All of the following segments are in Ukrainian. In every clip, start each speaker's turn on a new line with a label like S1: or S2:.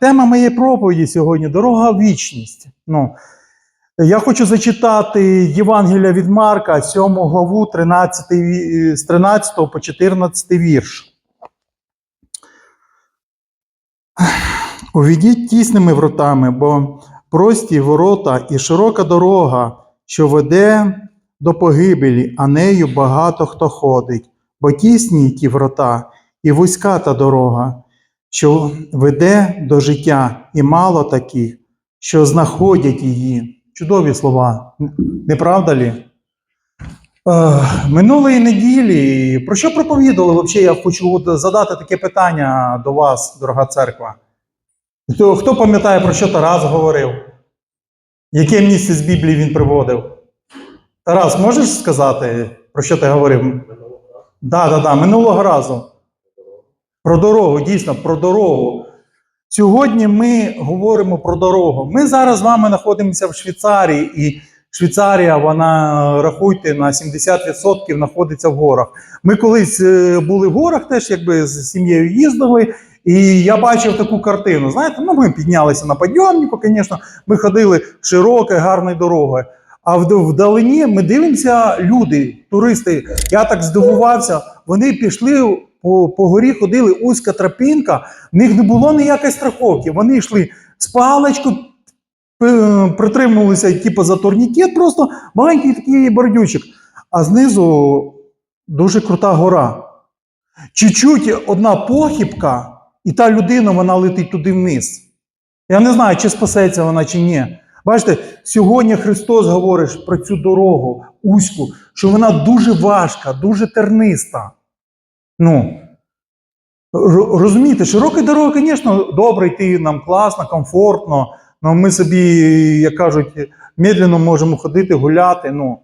S1: Тема моєї проповіді сьогодні дорога в вічність. Ну, я хочу зачитати Євангелія від Марка, 7 главу 13, з 13 по 14 вірш. Увійдіть тісними вратами, бо прості ворота і широка дорога, що веде до погибелі, а нею багато хто ходить, бо тісні ті врата, і вузька та дорога, що веде до життя, і мало таких, що знаходять її. Чудові слова, не правда лі? Е, Минулої неділі про що проповідували? Взагалі, я хочу задати таке питання до вас, дорога церква. Хто, хто пам'ятає, про що Тарас говорив? Яке місце з Біблії він приводив? Тарас, можеш сказати, про що ти говорив? Так, да, да, да, минулого разу. Про дорогу, дійсно, про дорогу. Сьогодні ми говоримо про дорогу. Ми зараз з вами знаходимося в Швейцарії, і Швейцарія, вона, рахуйте, на 70% знаходиться в горах. Ми колись е, були в горах, теж якби з сім'єю їздили, і я бачив таку картину. Знаєте, ну ми піднялися на підйомнику, звісно, ми ходили широкою, гарною дорогою. А вдалині ми дивимося, люди, туристи. Я так здивувався. Вони пішли по, по горі, ходили узька тропінка, в них не було ніякої страховки. Вони йшли з паличкою, п- притримувалися типу, за турнікет, просто маленький такий бордючок. А знизу дуже крута гора. Чуть-чуть одна похибка, і та людина вона летить туди вниз. Я не знаю, чи спасеться вона, чи ні. Бачите, сьогодні Христос говорить про цю дорогу узьку, що вона дуже важка, дуже терниста. Ну, розумієте, широка дорога, звісно, добре йти нам класно, комфортно. Ну, ми собі, як кажуть, медленно можемо ходити, гуляти. Ну,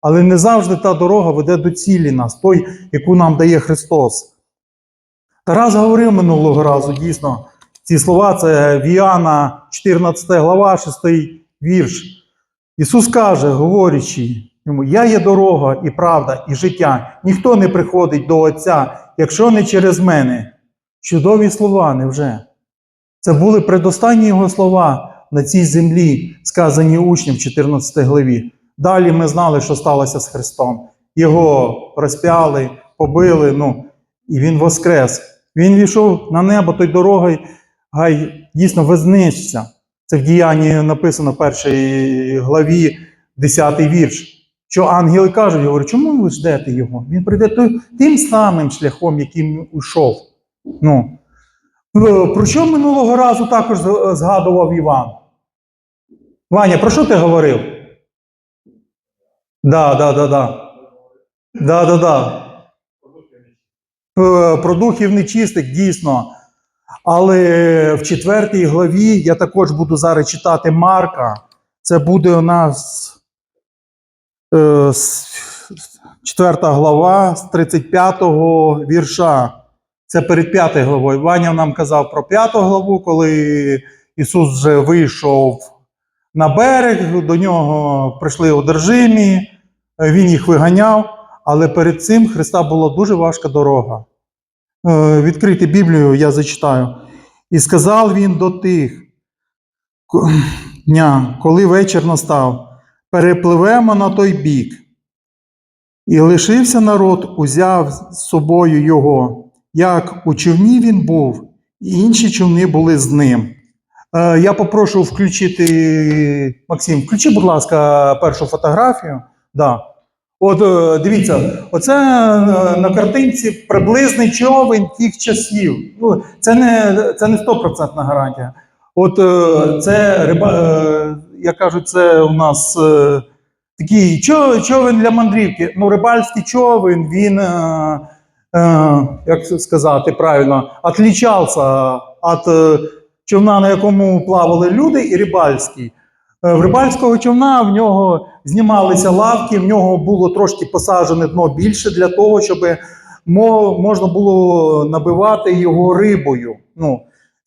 S1: але не завжди та дорога веде до цілі нас, той, яку нам дає Христос. Тарас говорив минулого разу, дійсно, ці слова це Віана, 14 глава, 6 вірш. Ісус каже, говорячи йому: Я є дорога і правда, і життя. Ніхто не приходить до Отця, якщо не через мене. Чудові слова, невже? Це були предостанні його слова на цій землі, сказані учням в 14 главі. Далі ми знали, що сталося з Христом. Його розп'яли, побили, ну, і Він воскрес. Він війшов на небо той дорогою, гай дійсно вознищся. Це в діянні написано в першій главі, 10 вірш. Що ангели кажуть, говорять, чому ви ждете його? Він прийде той, тим самим шляхом, яким йшов. Ну, е, про що минулого разу також згадував Іван? Ваня, про що ти говорив? Да, да, да, да. Да, да, да. Е, Про духів нечистих, дійсно. Але в четвертій главі я також буду зараз читати Марка. Це буде у нас е, с- четверта глава з 35-го вірша. Це перед п'ятою главою. Ваня нам казав про п'яту главу, коли Ісус вже вийшов на берег, до нього прийшли одержимі, е, Він їх виганяв, але перед цим Христа була дуже важка дорога. Е, Відкрити Біблію я зачитаю. І сказав він до тих дня, коли вечір настав, перепливемо на той бік. І лишився народ, узяв з собою його, як у човні він був, і інші човни були з ним. Е, Я попрошу включити, Максим, включи, будь ласка, першу фотографію. Да. От е, дивіться, оце е, на картинці приблизний човен тих часів. Ну, це не це не стопроцентна гарантія. От е, це риба, е, як кажуть, це у нас е, такий човен для мандрівки. Ну, рибальський човен, він, е, е, як сказати правильно, отлічався від е, човна, на якому плавали люди, і рибальський. Е, В рибальського човна в нього знімалися лавки, в нього було трошки посаджене дно більше для того, щоб мо- можна було набивати його рибою. Ну,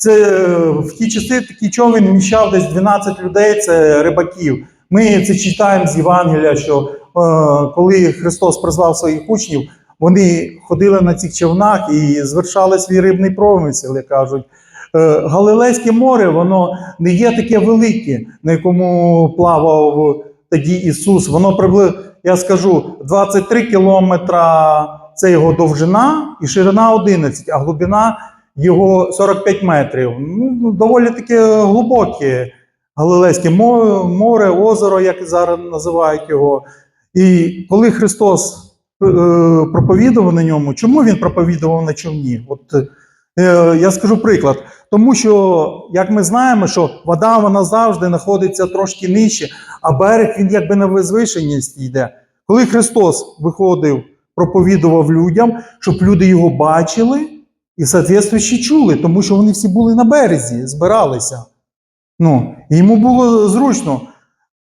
S1: це е, в ті часи такий човен вміщав десь 12 людей, це рибаків. Ми це читаємо з Євангелія, що е, коли Христос призвав своїх учнів, вони ходили на цих човнах і звершали свій рибний промисел, як кажуть. Е, Галилейське море, воно не є таке велике, на якому плавав тоді Ісус. Воно приблизно, я скажу, 23 кілометра це його довжина і ширина 11, а глибина його 45 метрів. Ну, доволі таке глибоке Галилейське море, озеро, як зараз називають його. І коли Христос е, проповідував на ньому, чому він проповідував на човні? От е, я скажу приклад. Тому що, як ми знаємо, що вода вона завжди знаходиться трошки нижче, а берег він якби на возвишеність йде. Коли Христос виходив, проповідував людям, щоб люди його бачили і соответствуючи чули, тому що вони всі були на березі, збиралися. Ну, йому було зручно.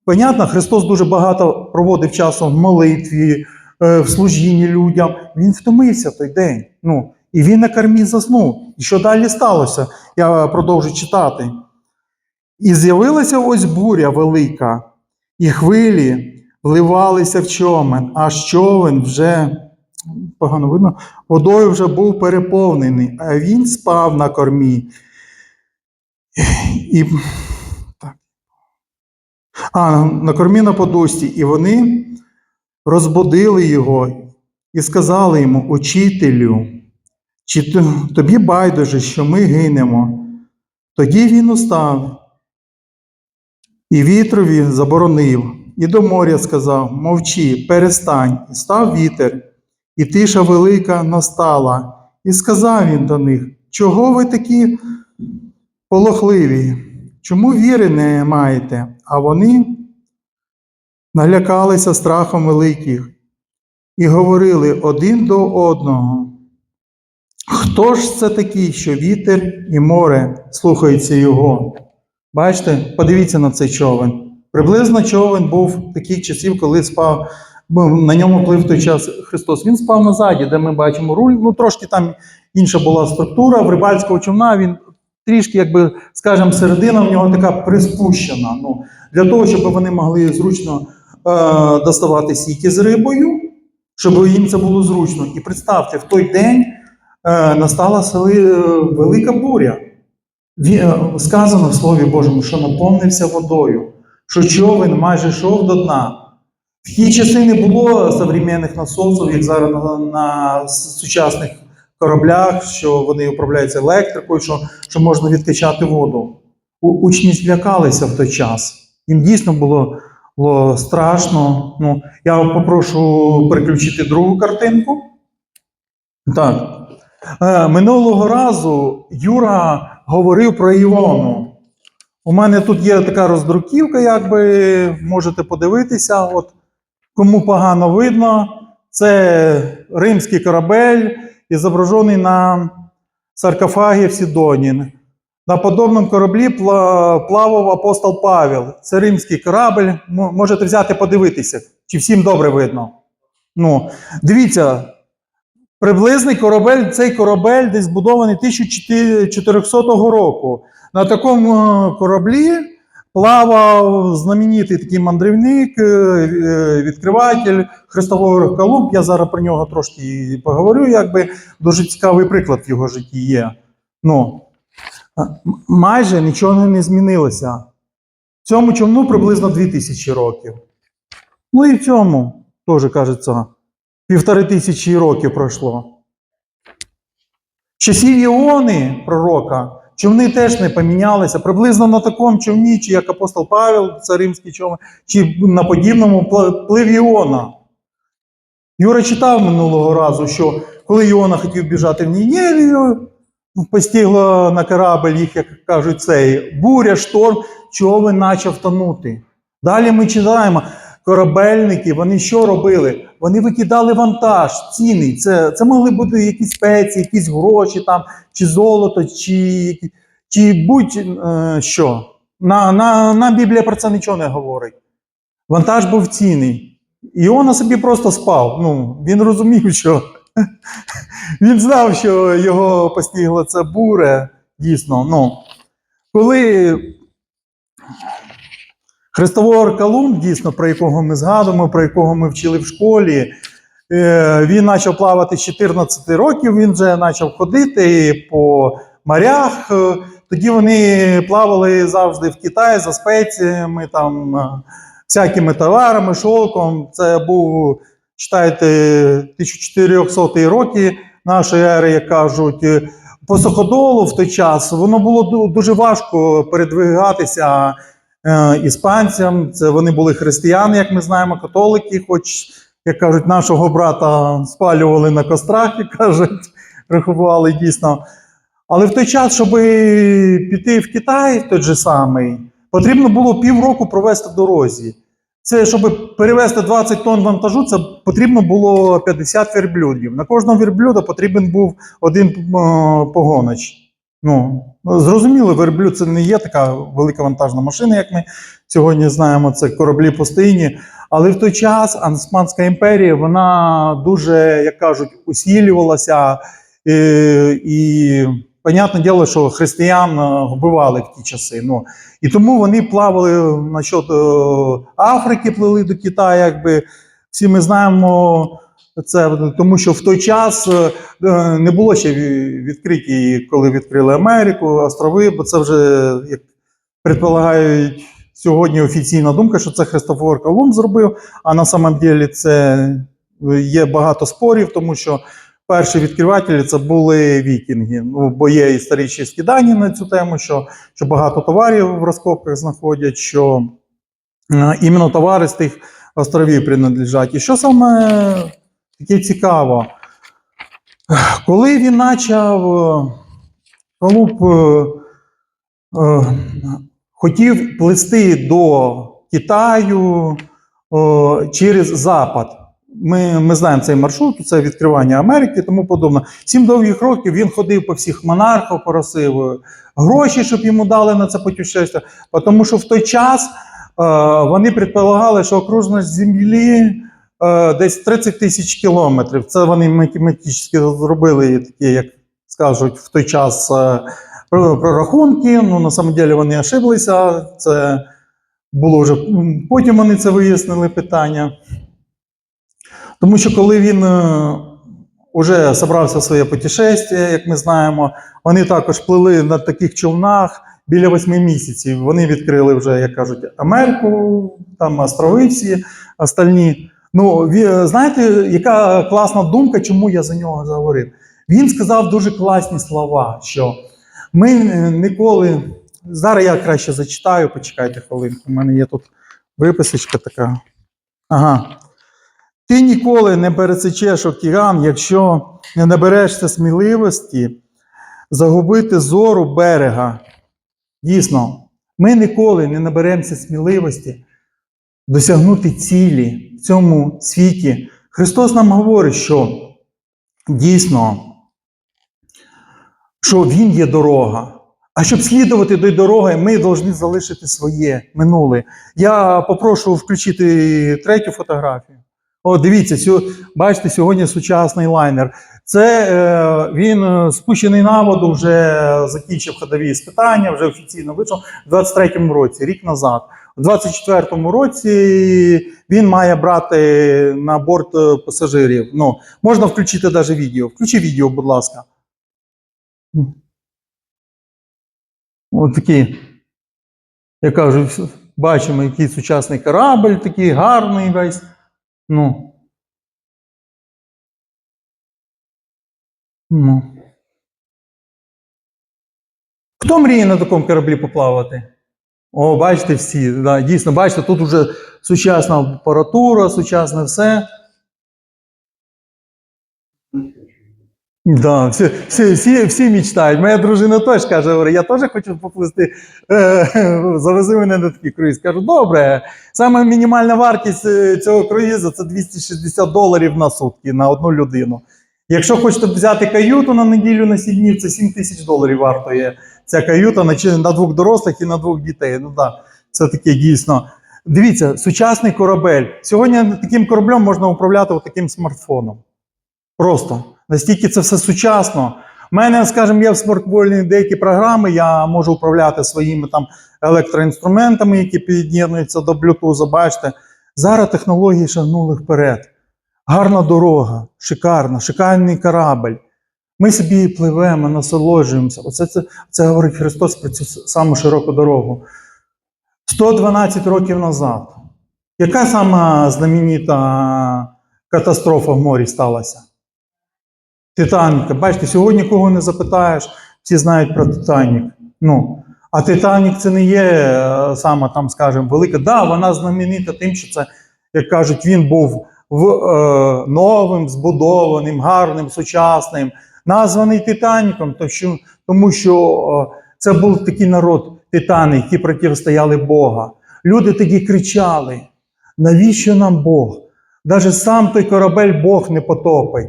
S1: Понятно, Христос дуже багато проводив часу в молитві, е, в служінні людям. Він втомився той день. Ну, і він на кормі заснув. І що далі сталося? Я продовжу читати. І з'явилася ось буря велика, і хвилі вливалися в човен, аж човен вже погано видно, водою вже був переповнений, а він спав на кормі. І, так. А, на кормі на подусті, і вони розбудили його і сказали йому, учителю, чи тобі байдуже, що ми гинемо? Тоді він устав і вітрові заборонив, і до моря сказав: Мовчи, перестань, і став вітер, і тиша велика настала. І сказав він до них: Чого ви такі полохливі? Чому віри не маєте? А вони налякалися страхом великих і говорили один до одного. Хто ж це такий, що вітер і море слухаються його? Бачите, подивіться на цей човен. Приблизно човен був таких часів, коли спав, на ньому плив той час Христос. Він спав назаді, де ми бачимо руль. Ну, трошки там інша була структура. В рибальського човна він трішки, якби, скажімо, середина в нього така приспущена. Ну, для того, щоб вони могли зручно е, доставати сіки з рибою, щоб їм це було зручно. І представте, в той день е, настала сели, е, велика буря. Ві- е, Сказано в Слові Божому, що наповнився водою, що човен майже йшов до дна. В ті часи не було современних насосів, як зараз на, сучасних кораблях, що вони управляються електрикою, що, що можна відкачати воду. У, учні злякалися в той час. Їм дійсно було, було страшно. Ну, я попрошу переключити другу картинку. Так. Е, Минулого разу Юра говорив про Іону. У мене тут є така роздруківка, якби можете подивитися. От, кому погано видно, це римський корабель, і зображений на саркофагі в Сідоні. На подобному кораблі плавав апостол Павел. Це римський корабль. Можете взяти подивитися, чи всім добре видно. Ну, дивіться, Приблизний корабель, цей корабель десь збудований 1400 року. На такому кораблі плавав знаменитий такий мандрівник, е, е, відкриватель Христового Колумб. Я зараз про нього трошки поговорю, якби дуже цікавий приклад в його житті є. Ну, майже нічого не змінилося. Цьому човну приблизно 2000 років. Ну і в цьому теж кажеться півтори тисячі років пройшло. Часів Іони, пророка, човни теж не помінялися. Приблизно на такому човні, чи як апостол Павел, це римський човен, чи на подібному плив Іона. Юра читав минулого разу, що коли Іона хотів біжати в Ніневію, постигло на корабль їх, як кажуть, цей буря, шторм, човен почав тонути. Далі ми читаємо, корабельники, вони що робили? Вони викидали вантаж, ціни. Це, це могли бути якісь спеції, якісь гроші, там, чи золото, чи, чи будь-що. На, на, на Біблія про це нічого не говорить. Вантаж був цінний. Іона собі просто спав. Ну, він розумів, що він знав, що його постигла ця буря. Дійсно. Ну, коли Христовор Колумб, дійсно, про якого ми згадуємо, про якого ми вчили в школі, е, він почав плавати з 14 років, він вже почав ходити по морях. е, Тоді вони плавали завжди в Китаї за спеціями, там е, всякими товарами, шовком. Це був, читайте, 1400 роки нашої ери, як кажуть. По суходолу в той час воно було дуже важко передвигатися іспанцям. Це вони були християни, як ми знаємо, католики, хоч, як кажуть, нашого брата спалювали на кострах, як кажуть, рахували дійсно. Але в той час, щоб піти в Китай, той же самий, потрібно було півроку провести в дорозі. Це, щоб перевезти 20 тонн вантажу, це потрібно було 50 верблюдів. На кожного верблюда потрібен був один е, погонач. Ну, зрозуміло, верблюд це не є така велика вантажна машина, як ми сьогодні знаємо, це кораблі постійні. Але в той час Османська імперія вона дуже, як кажуть, усілювалася. Е, і, понятне діло, що християн е, вбивали в ті часи. Ну, і тому вони плавали насчет е, Африки, плили до Китаю, якби всі ми знаємо це, тому що в той час е, е, не було ще відкриті, коли відкрили Америку, острови, бо це вже, як предполагають сьогодні офіційна думка, що це Христофор Колумб зробив, а на самом деле це є багато спорів, тому що перші відкривателі це були вікінги. Ну, бо є історичні скидання на цю тему, що, що багато товарів в розкопках знаходять, що е, іменно товари з тих островів принадлежать. І що саме таке цікаво, коли він почав е, Колумб е, е, хотів плисти до Китаю через Запад. Ми, ми знаємо цей маршрут, це відкривання Америки і тому подобне. Сім довгих років він ходив по всіх монархів, просив гроші, щоб йому дали на це путешествие, тому що в той час вони предполагали, що окружність землі десь 30 тисяч кілометрів. Це вони математично зробили такі, як скажуть, в той час е, прорахунки. Ну, на самом деле вони ошиблися. Це було вже потім вони це вияснили питання. Тому що коли він е, уже собрався в своє путешествие, як ми знаємо, вони також плили на таких човнах біля восьми місяців. Вони відкрили вже, як кажуть, Америку, там острови всі остальні. Ну, знаєте, яка класна думка, чому я за нього заговорив? Він сказав дуже класні слова, що ми ніколи. Зараз я краще зачитаю, почекайте хвилинку. У мене є тут виписочка така. Ага. Ти ніколи не пересечеш океан, якщо не наберешся сміливості загубити зору берега. Дійсно, ми ніколи не наберемося сміливості досягнути цілі в цьому світі. Христос нам говорить, що дійсно, що Він є дорога. А щоб слідувати до дороги, ми повинні залишити своє минуле. Я попрошу включити третю фотографію. О, дивіться, сьо- бачите, сьогодні сучасний лайнер. Це е, він е, спущений на воду, вже закінчив ходові іспитання, вже офіційно вийшов у 23-му році, рік назад. У 24-му році він має брати на борт е, пасажирів. Ну, можна включити навіть відео. Включи відео, будь ласка. Ось такі, я кажу, бачимо, який сучасний корабль, такий гарний весь. Ну. Ну. Хто мріє на такому кораблі поплавати? О, бачите всі, да, дійсно, бачите, тут вже сучасна апаратура, сучасне все. Да, всі, всі, всі, всі мечтають. Моя дружина теж каже, я теж хочу поплисти, е, завези мене на такий круїз. Кажу, добре, саме мінімальна вартість е, цього круїзу це 260 доларів на сутки на одну людину. Якщо хочете взяти каюту на неділю на 7 днів, це 7 тисяч доларів вартує ця каюта на, двох дорослих і на двох дітей. Ну да, це таке дійсно. Дивіться, сучасний корабель. Сьогодні таким кораблем можна управляти таким смартфоном. Просто настільки це все сучасно. У мене, скажімо, є в смартфоні деякі програми, я можу управляти своїми там електроінструментами, які під'єднуються до Bluetooth. Бачите, зараз технології шагнули вперед. Гарна дорога, шикарна, шикарний корабль. Ми собі пливемо, насолоджуємося. Оце це, це говорить Христос про цю саму широку дорогу. 112 років назад. Яка сама знаменита катастрофа в морі сталася? Титаніка. Бачите, сьогодні кого не запитаєш, всі знають про Титанік. Ну, а Титанік це не є е, сама там, скажімо, велика. Да, вона знаменита тим, що це, як кажуть, він був в, е, новим, збудованим, гарним, сучасним, названий Титаніком, тому що е, це був такий народ титани, які протистояли Бога. Люди тоді кричали: навіщо нам Бог? Навіть сам той корабель Бог не потопить.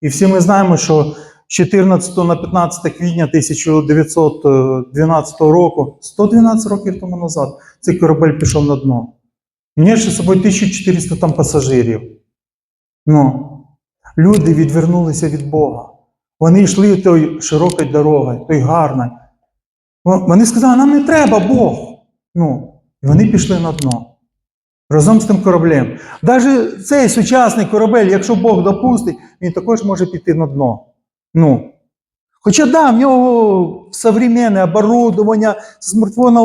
S1: І всі ми знаємо, що з 14 на 15 квітня 1912 року, 112 років тому назад, цей корабель пішов на дно. І Несли з собою 1400 там пасажирів. Ну, люди відвернулися від Бога. Вони йшли тою широкою дорогою, той гарною. Вони сказали, нам не треба Бог. Ну, і вони пішли на дно. Разом з тим кораблем. Навіть цей сучасний корабель, якщо Бог допустить, він також може піти на дно. Ну. Хоча да, в нього современне оборудовання, смартфона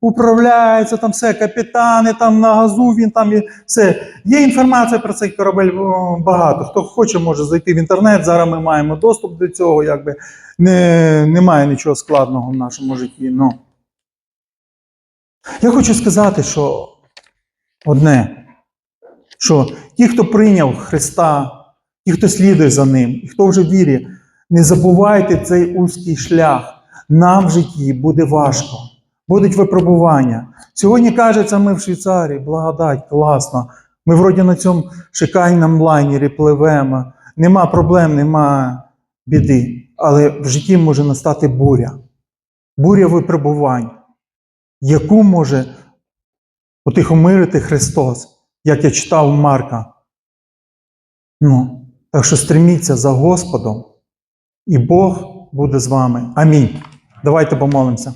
S1: управляється, там все, капітани там на газу, він там і все. Є інформація про цей корабель багато. Хто хоче, може зайти в інтернет. Зараз ми маємо доступ до цього, якби не, немає нічого складного в нашому житті. Ну. Я хочу сказати, що одне, що ті, хто прийняв Христа, ті, хто слідує за Ним, і хто вже вірить, не забувайте цей узкий шлях. Нам в житті буде важко, будуть випробування. Сьогодні кажеться, ми в Швейцарії, благодать, класно. Ми вроді на цьому шикарному лайнері пливемо. Нема проблем, нема біди. Але в житті може настати буря. Буря випробувань, яку може утихомирити Христос, як я читав Марка. Ну, так що стреміться за Господом, і Бог буде з вами. Амінь. Давайте помолимося.